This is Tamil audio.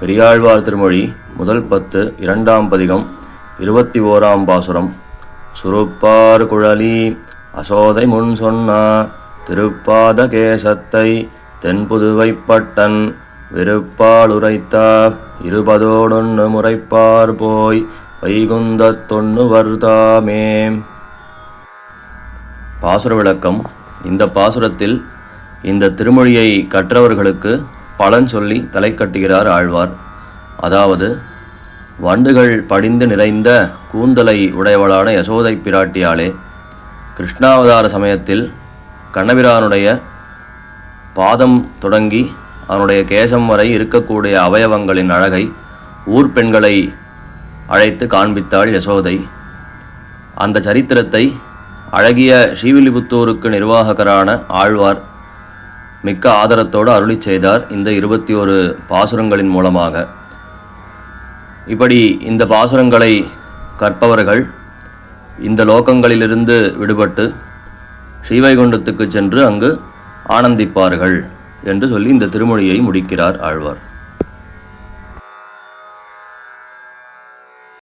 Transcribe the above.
பெரியாழ்வார் திருமொழி முதல் பத்து இரண்டாம் பதிகம் இருபத்தி ஓராம் பாசுரம். சுருப்பார் குழலி அசோதை முன் சொன்னா திருப்பாத கேசத்தை தென்புதுவைப்பட்டன் விருப்பாளுரைத்தா இருபதோடொன்னு முறைப்பார் போய் வைகுந்த தொன்னு வர்தாமே பாசுர விளக்கம். இந்த பாசுரத்தில் இந்த திருமொழியை கற்றவர்களுக்கு பலன் சொல்லி தலை கட்டுகிறார் ஆழ்வார். அதாவது வண்டுகள் படிந்து நிறைந்த கூந்தலை உடையவளான யசோதை பிராட்டியாலே கிருஷ்ணாவதார சமயத்தில் கண்ணபிரானுடைய பாதம் தொடங்கி அவனுடைய கேசம் வரை இருக்கக்கூடிய அவயவங்களின் அழகை ஊர் பெண்களை அழைத்து காண்பித்தாள் யசோதை. அந்த சரித்திரத்தை அழகிய ஸ்ரீவில்லிபுத்தூருக்கு நிர்வாககரான ஆழ்வார் மிக்க ஆதரத்தோடு அருளி செய்தார் இந்த இருபத்தி ஒரு பாசுரங்களின் மூலமாக. இப்படி இந்த பாசுரங்களை கற்பவர்கள் இந்த லோகங்களிலிருந்து விடுபட்டு ஸ்ரீவைகுண்டத்துக்கு சென்று அங்கு ஆனந்திப்பார்கள் என்று சொல்லி இந்த திருமொழியை முடிக்கிறார் ஆழ்வார்.